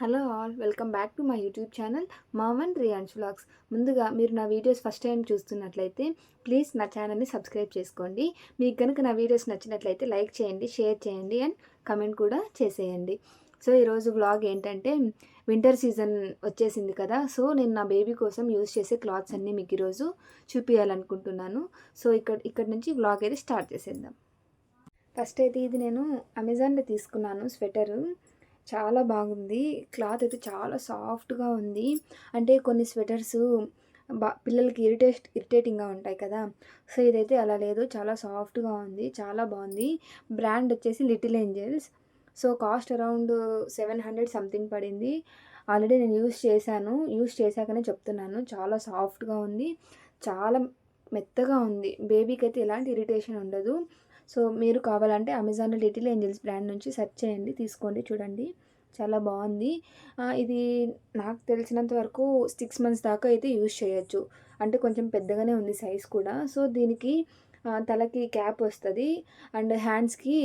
Hello all welcome back to my YouTube channel మామన్ రియాన్స్ vlogs. ముందుగా మీరు నా వీడియోస్ ఫస్ట్ టైం చూస్తున్నట్లయితే ప్లీజ్ నా ఛానల్ని సబ్స్క్రైబ్ చేసుకోండి. మీకు కనుక నా వీడియోస్ నచ్చినట్లయితే లైక్ చేయండి షేర్ చేయండి అండ్ కమెంట్ కూడా చేసేయండి. సో ఈరోజు వ్లాగ్ ఏంటంటే వింటర్ సీజన్ వచ్చేసింది కదా సో నేను నా బేబీ కోసం యూజ్ చేసే క్లాత్స్ అన్నీ మీకు ఈరోజు చూపించాలనుకుంటున్నాను సో ఇక్కడ ఇక్కడ నుంచి వ్లాగ్ అయితే స్టార్ట్ చేసేద్దాం. ఫస్ట్ అయితే ఇది నేను అమెజాన్లో తీసుకున్నాను స్వెటరు. చాలా బాగుంది. క్లాత్ అయితే చాలా సాఫ్ట్గా ఉంది. అంటే కొన్ని స్వెటర్స్ బా పిల్లలకి ఇరిటేట్ ఇరిటేటింగ్గా ఉంటాయి కదా. సో ఇదైతే అలా లేదు. చాలా సాఫ్ట్గా ఉంది. చాలా బాగుంది. బ్రాండ్ వచ్చేసి little angels. So cost around seven hundred something పడింది. ఆల్రెడీ నేను యూస్ చేశాను. యూస్ చేశాకనే చెప్తున్నాను. చాలా సాఫ్ట్గా ఉంది. చాలా మెత్తగా ఉంది. బేబీకి అయితే ఎలాంటి ఇరిటేషన్ ఉండదు. సో మీరు కావాలంటే అమెజాన్లో లిటిల్ ఏంజల్స్ బ్రాండ్ నుంచి సెర్చ్ చేయండి తీసుకోండి చూడండి. చాలా బాగుంది. ఇది నాకు తెలిసినంత వరకు సిక్స్ మంత్స్ దాకా అయితే యూజ్ చేయొచ్చు. అంటే కొంచెం పెద్దగానే ఉంది సైజ్ కూడా. సో దీనికి తలకి క్యాప్ వస్తుంది. అండ్ హ్యాండ్స్కి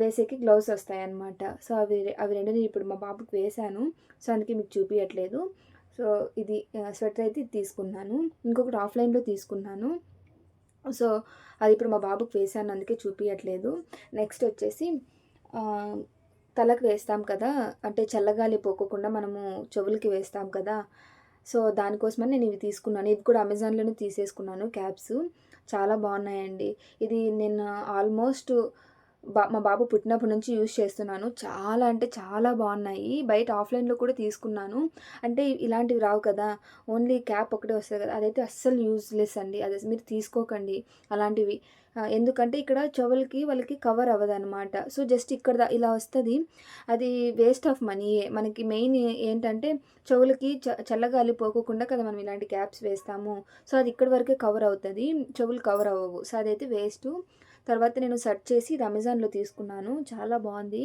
వేసేకి గ్లౌస్ వస్తాయి అన్నమాట సో అవి అవి రెండు నేను ఇప్పుడు మా బాబుకి వేశాను. సో అందుకే మీకు చూపించట్లేదు సో ఇది స్వెటర్ అయితే తీసుకున్నాను. ఇంకొకటి ఆఫ్లైన్లో తీసుకున్నాను. సో అది ఇప్పుడు మా బాబుకి వేసాను అందుకే చూపించట్లేదు నెక్స్ట్ వచ్చేసి తలకు వేస్తాం కదా అంటే చల్లగాలి పోకోకుండా మనము చెవులకి వేస్తాం కదా సో దానికోసమని నేను ఇవి తీసుకున్నాను. ఇది కూడా అమెజాన్లోనే తీసేసుకున్నాను క్యాప్స్. చాలా బాగున్నాయండి. ఇది నేను ఆల్మోస్ట్ బా మా బాబు పుట్టినప్పటి నుంచి యూజ్ చేస్తున్నాను. చాలా అంటే చాలా బాగున్నాయి. బయట ఆఫ్లైన్లో కూడా తీసుకున్నాను. అంటే ఇలాంటివి రావు కదా. ఓన్లీ క్యాప్ ఒకటే వస్తుంది కదా. అదైతే అస్సలు యూజ్లెస్ అండి. అది మీరు తీసుకోకండి అలాంటివి. ఎందుకంటే ఇక్కడ చెవులకి వాళ్ళకి కవర్ అవ్వదనమాట సో జస్ట్ ఇక్కడ ఇలా వస్తుంది. అది వేస్ట్ ఆఫ్ మనీయే మనకి మెయిన్ ఏంటంటే చెవులకి చ చల్లగాలి పోకోకుండా కదా మనం ఇలాంటి క్యాప్స్ వేస్తాము. సో అది ఇక్కడ వరకే కవర్ అవుతుంది. చెవులు కవర్ అవ్వవు. సో అదైతే వేస్ట్. తర్వాత నేను సెర్చ్ చేసి ఇది అమెజాన్లో తీసుకున్నాను. చాలా బాగుంది.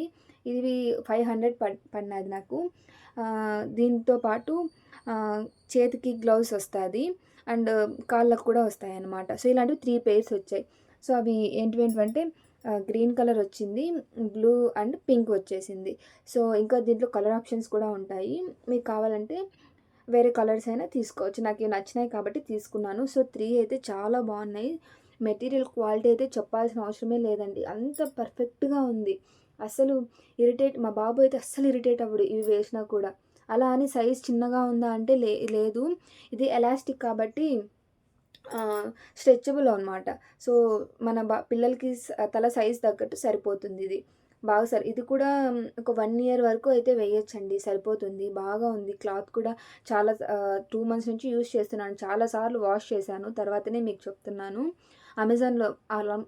ఇది ఫైవ్ హండ్రెడ్ పడ్ పడినది నాకు. దీంతో పాటు చేతికి గ్లౌస్ వస్తుంది. అండ్ కాళ్ళకు కూడా వస్తాయి అన్నమాట సో ఇలాంటివి త్రీ పేర్స్ వచ్చాయి. సో అవి ఏంటివేంటివంటే గ్రీన్ కలర్ వచ్చింది బ్లూ అండ్ పింక్ వచ్చేసింది. సో ఇంకా దీంట్లో కలర్ ఆప్షన్స్ కూడా ఉంటాయి. మీకు కావాలంటే వేరే కలర్స్ అయినా తీసుకోవచ్చు. నాకు ఇవి నచ్చినాయి కాబట్టి తీసుకున్నాను. సో త్రీ అయితే చాలా బాగున్నాయి. మెటీరియల్ క్వాలిటీ అయితే చెప్పాల్సిన అవసరమే లేదండి. అంత పర్ఫెక్ట్గా ఉంది. అసలు ఇరిటేట్ మా బాబు అయితే అస్సలు ఇరిటేట్ అవ్వడు ఇవి వేసినా కూడా. అలా అని సైజ్ చిన్నగా ఉందా అంటే లే లేదు. ఇది ఎలాస్టిక్ కాబట్టి స్ట్రెచబుల్ అనమాట సో మన బా పిల్లలకి తల సైజ్ తగ్గట్టు సరిపోతుంది ఇది. బాగా సరి ఇది కూడా ఒక వన్ ఇయర్ వరకు అయితే వేయచ్చండి. సరిపోతుంది. బాగా ఉంది. క్లాత్ కూడా చాలా టూ మంత్స్ నుంచి యూస్ చేస్తున్నాను. చాలాసార్లు వాష్ చేశాను. తర్వాతనే మీకు చెప్తున్నాను. అమెజాన్లో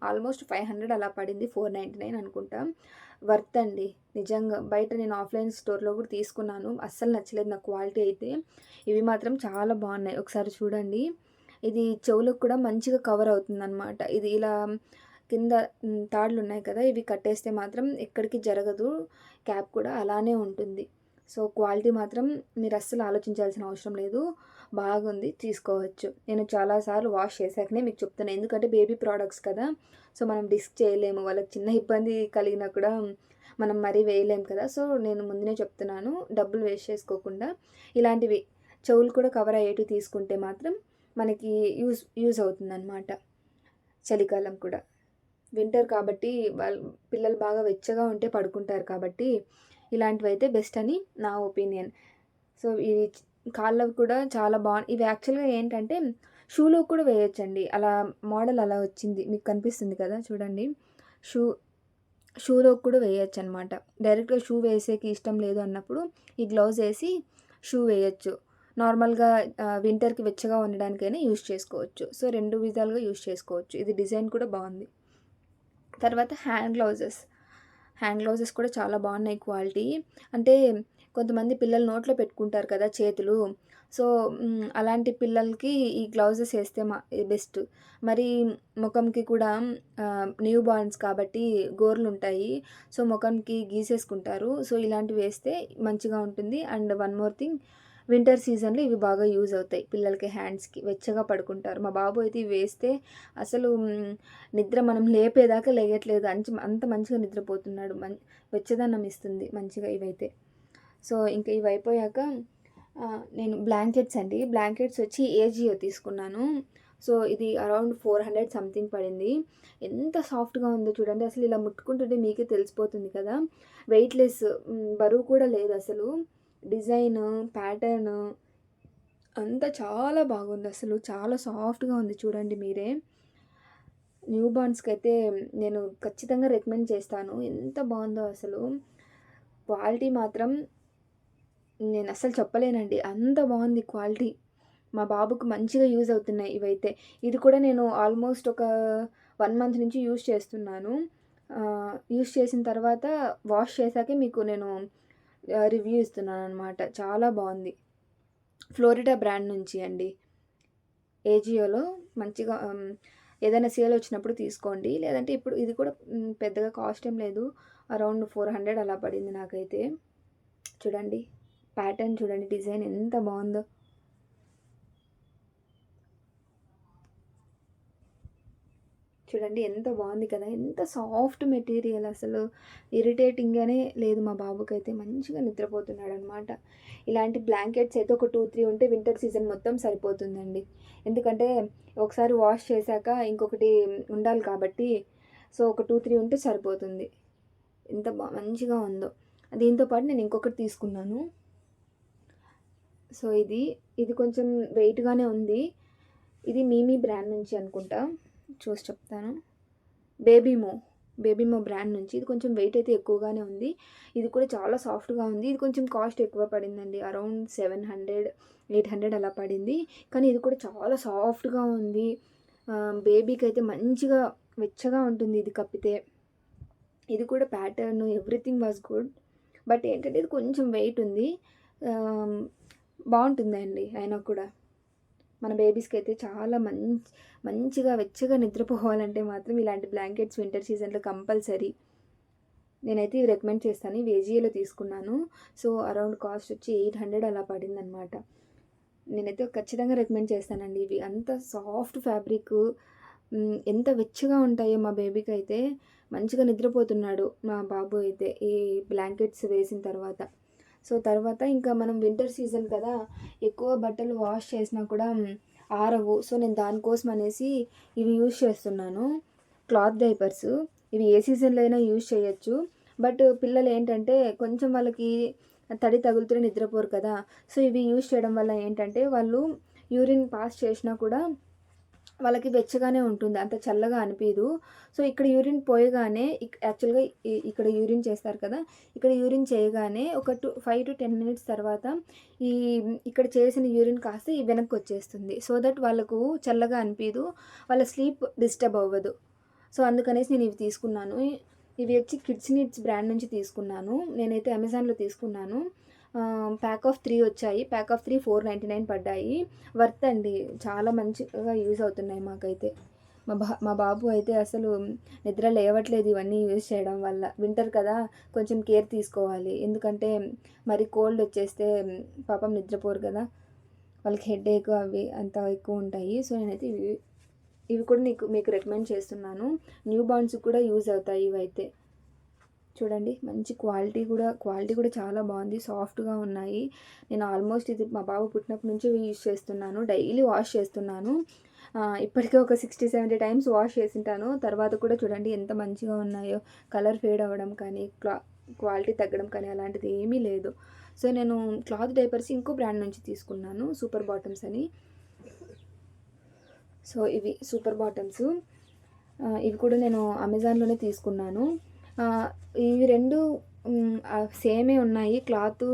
ఆల్మోస్ట్ ఫైవ్ హండ్రెడ్ అలా పడింది ఫోర్ నైంటీ నైన్ అనుకుంటా. వర్త్ అండి. నిజంగా బయట నేను ఆఫ్లైన్ స్టోర్లో కూడా తీసుకున్నాను. అస్సలు నచ్చలేదు నా క్వాలిటీ అయితే. ఇవి మాత్రం చాలా బాగున్నాయి. ఒకసారి చూడండి. ఇది చెవులకు కూడా మంచిగా కవర్ అవుతుంది అనమాట ఇది ఇలా కింద తాడులు ఉన్నాయి కదా ఇవి కట్టేస్తే మాత్రం ఎక్కడికి జరగదు. క్యాప్ కూడా అలానే ఉంటుంది. సో క్వాలిటీ మాత్రం మీరు అస్సలు ఆలోచించాల్సిన అవసరం లేదు. బాగుంది తీసుకోవచ్చు. నేను చాలాసార్లు వాష్ చేశాకనే మీకు చెప్తున్నాను ఎందుకంటే బేబీ ప్రోడక్ట్స్ కదా. సో మనం డిస్క్ చేయలేము. వాళ్ళకి చిన్న ఇబ్బంది కలిగినా కూడా మనం మరీ వేయలేము కదా. సో నేను ముందునే చెప్తున్నాను. డబ్బులు వేస్ట్ చేసుకోకుండా ఇలాంటివి చెవులు కూడా కవర్ అయ్యేటివి తీసుకుంటే మాత్రం మనకి యూజ్ యూజ్ అవుతుంది అనమాట చలికాలం కూడా. వింటర్ కాబట్టి వాళ్ళు పిల్లలు బాగా వెచ్చగా ఉంటే పడుకుంటారు కాబట్టి ఇలాంటివి అయితే బెస్ట్ అని నా ఒపీనియన్. సో ఇవి కాళ్ళకు కూడా చాలా బాగుంది ఇవి యాక్చువల్గా ఏంటంటే షూలో కూడా వేయొచ్చండి. అలా మోడల్ అలా వచ్చింది. మీకు కనిపిస్తుంది కదా చూడండి. షూ షూలో కూడా వేయచ్చు అనమాట డైరెక్ట్గా షూ వేసేకి ఇష్టం లేదు అన్నప్పుడు ఈ గ్లౌజ్ వేసి షూ వేయచ్చు. నార్మల్గా వింటర్కి వెచ్చగా ఉండడానికైనా యూస్ చేసుకోవచ్చు. సో రెండు విధాలుగా యూస్ చేసుకోవచ్చు. ఇది డిజైన్ కూడా బాగుంది. తర్వాత హ్యాండ్ గ్లౌజెస్. హ్యాండ్ గ్లౌజెస్ కూడా చాలా బాగున్నాయి క్వాలిటీ. అంటే కొంతమంది పిల్లలు నోట్లో పెట్టుకుంటారు కదా చేతులు. సో అలాంటి పిల్లలకి ఈ గ్లౌజెస్ వేస్తే మా బెస్ట్. మరి ముఖంకి కూడా న్యూ బార్న్స్ కాబట్టి గోర్లు ఉంటాయి. సో ముఖంకి గీసేసుకుంటారు. సో ఇలాంటివి వేస్తే మంచిగా ఉంటుంది. And one more thing winter సీజన్లో ఇవి బాగా యూజ్ అవుతాయి పిల్లలకి హ్యాండ్స్కి. వెచ్చగా పడుకుంటారు. మా బాబు అయితే ఇవి వేస్తే అసలు నిద్ర మనం లేపేదాకా లేయట్లేదు. అంత అంత మంచిగా నిద్రపోతున్నాడు. మం వెచ్చదనం ఇస్తుంది మంచిగా ఇవైతే. సో ఇంకా ఇవి అయిపోయాక నేను బ్లాంకెట్స్ అండి. బ్లాంకెట్స్ వచ్చి ఏజియో తీసుకున్నాను. సో ఇది అరౌండ్ ఫోర్ హండ్రెడ్ సంథింగ్ పడింది. ఎంత సాఫ్ట్గా ఉందో చూడండి. అసలు ఇలా ముట్టుకుంటుంటే మీకే తెలిసిపోతుంది కదా. వెయిట్లెస్ బరువు కూడా లేదు అసలు. డిజైన్ ప్యాటర్న్ అంతా చాలా బాగుంది అసలు. చాలా సాఫ్ట్గా ఉంది చూడండి మీరే. న్యూ బార్న్స్కి అయితే నేను ఖచ్చితంగా రికమెండ్ చేస్తాను. ఎంత బాగుందో అసలు. క్వాలిటీ మాత్రం నేను అస్సలు చెప్పలేనండి. అంత బాగుంది క్వాలిటీ. మా బాబుకు మంచిగా యూజ్ అవుతున్నాయి ఇవైతే. ఇది కూడా నేను ఆల్మోస్ట్ ఒక వన్ మంత్ నుంచి యూజ్ చేస్తున్నాను. యూజ్ చేసిన తర్వాత వాష్ చేశాకే మీకు నేను రివ్యూ ఇస్తున్నాను అనమాట చాలా బాగుంది. ఫ్లోరిడా బ్రాండ్ నుంచి అండి. ఏజియోలో మంచిగా ఏదైనా సేల్ వచ్చినప్పుడు తీసుకోండి. లేదంటే ఇప్పుడు ఇది కూడా పెద్దగా కాస్ట్ ఏం లేదు. అరౌండ్ ఫోర్ హండ్రెడ్ అలా పడింది నాకైతే. చూడండి. ప్యాటర్న్ చూడండి డిజైన్ ఎంత బాగుందో. చూడండి ఎంత బాగుంది కదా. ఎంత సాఫ్ట్ మెటీరియల్ అసలు. ఇరిటేటింగ్గానే లేదు మా బాబుకి అయితే మంచిగా నిద్రపోతున్నాడు అనమాట ఇలాంటి బ్లాంకెట్స్ అయితే ఒక టూ త్రీ ఉంటే వింటర్ సీజన్ మొత్తం సరిపోతుందండి. ఎందుకంటే ఒకసారి వాష్ చేశాక ఇంకొకటి ఉండాలి కాబట్టి సో ఒక టూ త్రీ ఉంటే సరిపోతుంది. ఎంత బా మంచిగా ఉందో. దీంతో పాటు నేను ఇంకొకటి తీసుకున్నాను. సో ఇది ఇది కొంచెం వెయిట్గానే ఉంది. ఇది మీమీ బ్రాండ్ నుంచి అనుకుంటా. చూసి చెప్తాను. బేబీమో బేబీమో బ్రాండ్ నుంచి. ఇది కొంచెం వెయిట్ అయితే ఎక్కువగానే ఉంది. ఇది కూడా చాలా సాఫ్ట్గా ఉంది. ఇది కొంచెం కాస్ట్ ఎక్కువ పడిందండి. Around seven hundred eight hundred అలా పడింది. కానీ ఇది కూడా చాలా సాఫ్ట్గా ఉంది. బేబీకి అయితే మంచిగా వెచ్చగా ఉంటుంది ఇది కప్పితే. ఇది కూడా pattern everything was good. But ఏంటంటే ఇది కొంచెం వెయిట్ ఉంది. బాగుంటుందండి అయినా కూడా. మన బేబీస్కి అయితే చాలా మంచి మంచిగా వెచ్చగా నిద్రపోవాలంటే మాత్రం ఇలాంటి బ్లాంకెట్స్ వింటర్ సీజన్లో కంపల్సరీ. నేనైతే ఇవి రికమెండ్ చేస్తాను. ఇవి ఏజీఏలో తీసుకున్నాను. సో అరౌండ్ కాస్ట్ వచ్చి ఎయిట్ హండ్రెడ్ అలా పడిందనమాట నేనైతే ఖచ్చితంగా రికమెండ్ చేస్తానండి ఇవి. అంత సాఫ్ట్ ఫ్యాబ్రిక్ ఎంత వెచ్చగా ఉంటాయో మా బేబీకి అయితే మంచిగా నిద్రపోతున్నాడు మా బాబు అయితే ఈ బ్లాంకెట్స్ వేసిన తర్వాత. సో తర్వాత ఇంకా మనం వింటర్ సీజన్ కదా ఎక్కువ బట్టలు వాష్ చేసినా కూడా ఆరవు. సో నేను దానికోసం అనేసి ఇవి యూజ్ చేస్తున్నాను. క్లాత్ డైపర్స్ ఇవి ఏ సీజన్లో అయినా యూజ్ చేయొచ్చు. బట్ పిల్లలు ఏంటంటే కొంచెం వాళ్ళకి తడి తగులుతూనే నిద్రపోరు కదా. సో ఇవి యూజ్ చేయడం వల్ల ఏంటంటే వాళ్ళు యూరిన్ పాస్ చేసినా కూడా వాళ్ళకి వెచ్చగానే ఉంటుంది అంత చల్లగా అనిపించదు సో ఇక్కడ యూరిన్ పోయగానే యాక్చువల్గా ఇక్కడ యూరిన్ చేస్తారు కదా ఇక్కడ యూరిన్ చేయగానే ఒక two five to ten minutes తర్వాత ఈ ఇక్కడ చేసిన యూరిన్ కాస్త ఈ వెనక్కి వచ్చేస్తుంది. సో దట్ వాళ్ళకు చల్లగా అనిపించదు వాళ్ళ స్లీప్ డిస్టర్బ్ అవ్వదు. సో అందుకనేసి నేను ఇవి తీసుకున్నాను. ఇవి వచ్చి కిడ్స్ నీడ్స్ బ్రాండ్ నుంచి తీసుకున్నాను. నేనైతే అమెజాన్లో తీసుకున్నాను. ప్యాక్ ఆఫ్ త్రీ వచ్చాయి. Pack of three four ninety nine పడ్డాయి. వర్త్ అండి. చాలా మంచిగా యూజ్ అవుతున్నాయి మాకైతే. మా బా మా బాబు అయితే అసలు నిద్ర లేవట్లేదు ఇవన్నీ యూజ్ చేయడం వల్ల. వింటర్ కదా కొంచెం కేర్ తీసుకోవాలి. ఎందుకంటే మరి కోల్డ్ వచ్చేస్తే పాపం నిద్రపోరు కదా. వాళ్ళకి హెడ్ ఏక్ అవి అంత ఎక్కువ ఉంటాయి. సో నేనైతే ఇవి ఇవి కూడా నీకు మీకు రికమెండ్ చేస్తున్నాను. న్యూ బాండ్స్ కూడా యూజ్ అవుతాయి ఇవైతే. చూడండి మంచి క్వాలిటీ కూడా క్వాలిటీ కూడా చాలా బాగుంది సాఫ్ట్గా ఉన్నాయి. నేను ఆల్మోస్ట్ ఇది మా బాబు పుట్టినప్పటి నుంచి యూజ్ చేస్తున్నాను డైలీ వాష్ చేస్తున్నాను. ఇప్పటికే ఒక సిక్స్టీ సెవెంటీ టైమ్స్ వాష్ చేసింటాను. తర్వాత కూడా చూడండి ఎంత మంచిగా ఉన్నాయో కలర్ ఫేడ్ అవ్వడం కానీ క్లా క్వాలిటీ తగ్గడం కానీ అలాంటిది ఏమీ లేదు. సో నేను క్లాత్ డైపర్స్ ఇంకో బ్రాండ్ నుంచి తీసుకున్నాను సూపర్ బాటమ్స్ అని. సో ఇవి సూపర్ బాటమ్స్. ఇవి కూడా నేను అమెజాన్లోనే తీసుకున్నాను. ఇవి రెండు సేమే ఉన్నాయి. క్లాత్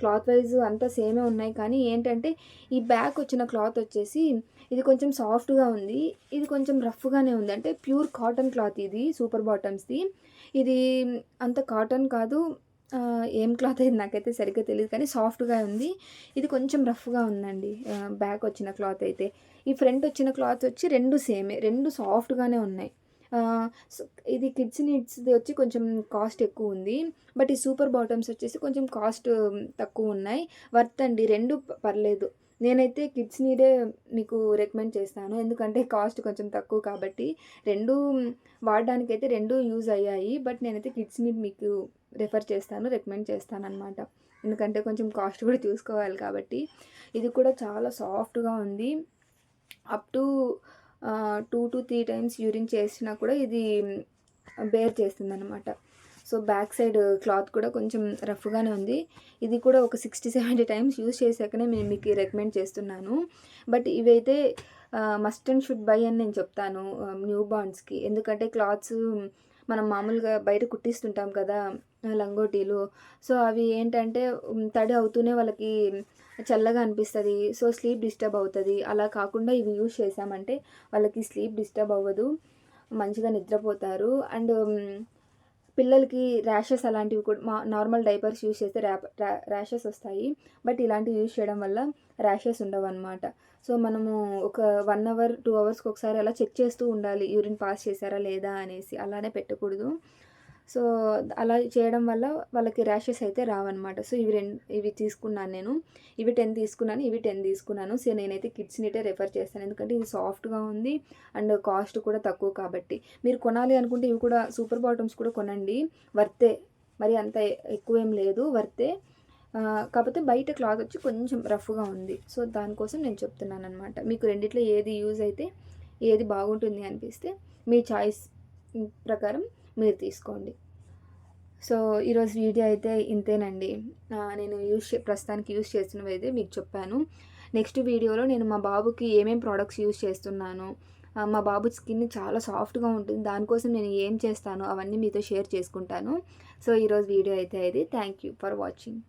క్లాత్ వైజ్ అంతా సేమే ఉన్నాయి. కానీ ఏంటంటే ఈ బ్యాక్ వచ్చిన క్లాత్ వచ్చేసి ఇది కొంచెం సాఫ్ట్గా ఉంది. ఇది కొంచెం రఫ్గానే ఉంది. అంటే ప్యూర్ కాటన్ క్లాత్ ఇది సూపర్ బాటమ్స్ది. ఇది అంత కాటన్ కాదు. ఏం క్లాత్ అయితే నాకైతే సరిగ్గా తెలియదు కానీ సాఫ్ట్గా ఉంది. ఇది కొంచెం రఫ్గా ఉందండి. బ్యాక్ వచ్చిన క్లాత్ అయితే. ఈ ఫ్రంట్ వచ్చిన క్లాత్ వచ్చి రెండు సేమే రెండు సాఫ్ట్గానే ఉన్నాయి. ఇది కిడ్స్ నీడ్స్ది వచ్చి కొంచెం కాస్ట్ ఎక్కువ ఉంది. బట్ ఈ సూపర్ బాటమ్స్ వచ్చేసి కొంచెం కాస్ట్ తక్కువ ఉన్నాయి. వర్త్ అండి. రెండు పర్లేదు. నేనైతే కిడ్స్ నీడే మీకు రికమెండ్ చేస్తాను. ఎందుకంటే కాస్ట్ కొంచెం తక్కువ కాబట్టి రెండు వాడడానికైతే రెండు యూజ్ అయ్యాయి. బట్ నేనైతే కిడ్స్ నీడ్ మీకు రెఫర్ చేస్తాను రికమెండ్ చేస్తాను అనమాట ఎందుకంటే కొంచెం కాస్ట్ కూడా చూసుకోవాలి కాబట్టి. ఇది కూడా చాలా సాఫ్ట్గా ఉంది. Up to two to three times urine చేసినా కూడా ఇది బేర్ చేస్తుంది అనమాట సో బ్యాక్ సైడ్ క్లాత్ కూడా కొంచెం రఫ్గానే ఉంది. ఇది కూడా ఒక సిక్స్టీ సెవెంటీ టైమ్స్ యూస్ చేశాకనే నేను మీకు రికమెండ్ చేస్తున్నాను. బట్ ఇవైతే మస్ట్ అండ్ షుడ్ బై అని నేను చెప్తాను న్యూ బాండ్స్కి ఎందుకంటే క్లాత్స్ మనం మామూలుగా బయట కుట్టిస్తుంటాం కదా లంగోటీలు. సో అవి ఏంటంటే తడి అవుతూనే వాళ్ళకి చల్లగా అనిపిస్తుంది. సో స్లీప్ డిస్టర్బ్ అవుతుంది. అలా కాకుండా ఇవి యూజ్ చేసామంటే వాళ్ళకి స్లీప్ డిస్టర్బ్ అవ్వదు. మంచిగా నిద్రపోతారు. అండ్ పిల్లలకి ర్యాషెస్ అలాంటివి కూడా మా నార్మల్ డైపర్స్ యూస్ చేస్తే ర్యా ర్యాషెస్ వస్తాయి. బట్ ఇలాంటివి యూజ్ చేయడం వల్ల ర్యాషెస్ ఉండవు అనమాట సో మనము ఒక వన్ అవర్ టూ అవర్స్కి ఒకసారి అలా చెక్ చేస్తూ ఉండాలి. యూరిన్ పాస్ చేశారా లేదా అనేసి. అలానే పెట్టకూడదు. సో అలా చేయడం వల్ల వాళ్ళకి ర్యాషెస్ అయితే రావన్నమాట. సో ఇవి రెండు ఇవి తీసుకున్నాను నేను. ఇవి టెన్ తీసుకున్నాను ఇవి టెన్ తీసుకున్నాను. సో నేనైతే కిడ్స్నిటే రెఫర్ చేస్తాను. ఎందుకంటే ఇది సాఫ్ట్గా ఉంది అండ్ కాస్ట్ కూడా తక్కువ కాబట్టి. మీరు కొనాలి అనుకుంటే ఇవి కూడా సూపర్ బాటమ్స్ కూడా కొనండి. వర్తే. మరి అంత ఎక్కువ ఏం లేదు. వర్తే. కాకపోతే బయట క్లాత్ వచ్చి కొంచెం రఫ్గా ఉంది. సో దానికోసం నేను చెప్తున్నాను అనమాట మీకు రెండిట్లో ఏది యూజ్ అయితే ఏది బాగుంటుంది అనిపిస్తే మీ చాయిస్ ప్రకారం మీరు తీసుకోండి. సో ఈరోజు వీడియో అయితే ఇంతేనండి. నేను యూస్ చే ప్రస్తుతానికి యూస్ చేస్తున్నవి అయితే మీకు చెప్పాను. నెక్స్ట్ వీడియోలో నేను మా బాబుకి ఏమేమి ప్రోడక్ట్స్ యూస్ చేస్తున్నాను మా బాబు స్కిన్ చాలా సాఫ్ట్గా ఉంటుంది దానికోసం నేను ఏం చేస్తాను అవన్నీ మీతో షేర్ చేసుకుంటాను. సో ఈరోజు వీడియో అయితే ఇది. Thank you for watching.